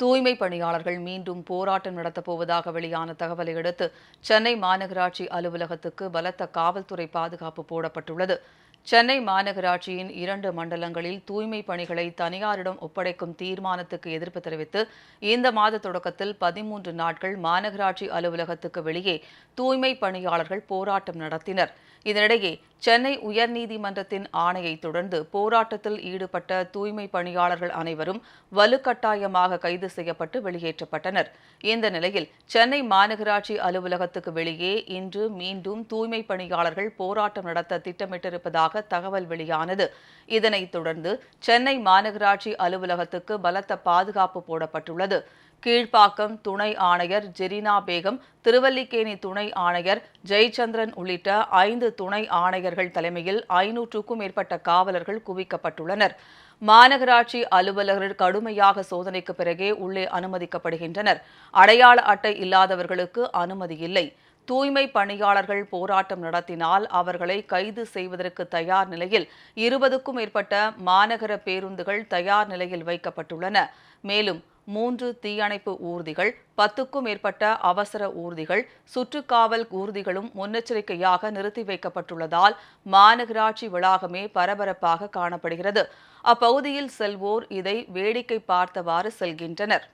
தூய்மை பணியாளர்கள் மீண்டும் போராட்டம் நடத்தப்போவதாக வெளியான தகவலை அடுத்து சென்னை மாநகராட்சி அலுவலகத்துக்கு பலத்த காவல்துறை பாதுகாப்பு போடப்பட்டுள்ளது. சென்னை மாநகராட்சியின் இரண்டு மண்டலங்களில் தூய்மை பணிகளை தனியாரிடம் ஒப்படைக்கும் தீர்மானத்துக்கு எதிர்ப்பு தெரிவித்து இந்த மாத தொடக்கத்தில் பதிமூன்று நாட்கள் மாநகராட்சி அலுவலகத்துக்கு வெளியே தூய்மை பணியாளர்கள் போராட்டம் நடத்தினர். இதனிடையே சென்னை உயர்நீதிமன்றத்தின் ஆணையை தொடர்ந்து போராட்டத்தில் ஈடுபட்ட தூய்மை பணியாளர்கள் அனைவரும் வலுக்கட்டாயமாக கைது செய்யப்பட்டு வெளியேற்றப்பட்டனர். இந்த நிலையில் சென்னை மாநகராட்சி அலுவலகத்துக்கு வெளியே இன்று மீண்டும் தூய்மை பணியாளர்கள் போராட்டம் நடத்த திட்டமிட்டிருப்பதாக தகவல் வெளியானது. இதனைத் தொடர்ந்து சென்னை மாநகராட்சி அலுவலகத்துக்கு பலத்த பாதுகாப்பு போடப்பட்டுள்ளது. கீழ்ப்பாக்கம் துணை ஆணையர் ஜெரினா பேகம் திருவல்லிக்கேணி துணை ஆணையர் ஜெயச்சந்திரன் உள்ளிட்ட ஐந்து துணை ஆணையர்கள் தலைமையில் ஐநூற்றுக்கும் மேற்பட்ட காவலர்கள் குவிக்கப்பட்டுள்ளனர். மாநகராட்சி அலுவலர்கள் கடுமையாக சோதனைக்கு பிறகே உள்ளே அனுமதிக்கப்படுகின்றனர். அடையாள அட்டை இல்லாதவர்களுக்கு அனுமதி இல்லை. தூய்மை பணியாளர்கள் போராட்டம் நடத்தினால் அவர்களை கைது செய்வதற்கு தயார் நிலையில் இருபதுக்கும் மேற்பட்ட மாநகர பேருந்துகள் தயார் நிலையில் வைக்கப்பட்டுள்ளன. மேலும் மூன்று தீயணைப்பு ஊர்திகள் பத்துக்கும் மேற்பட்ட அவசர ஊர்திகள் சுற்றுக்காவல் ஊர்திகளும் முன்னெச்சரிக்கையாக நிறுத்தி வைக்கப்பட்டுள்ளதால் மாநகராட்சி வளாகமே பரபரப்பாக காணப்படுகிறது. அப்பகுதியில் செல்வோர் இதை வேடிக்கை பார்த்தவாறு செல்கின்றனர்.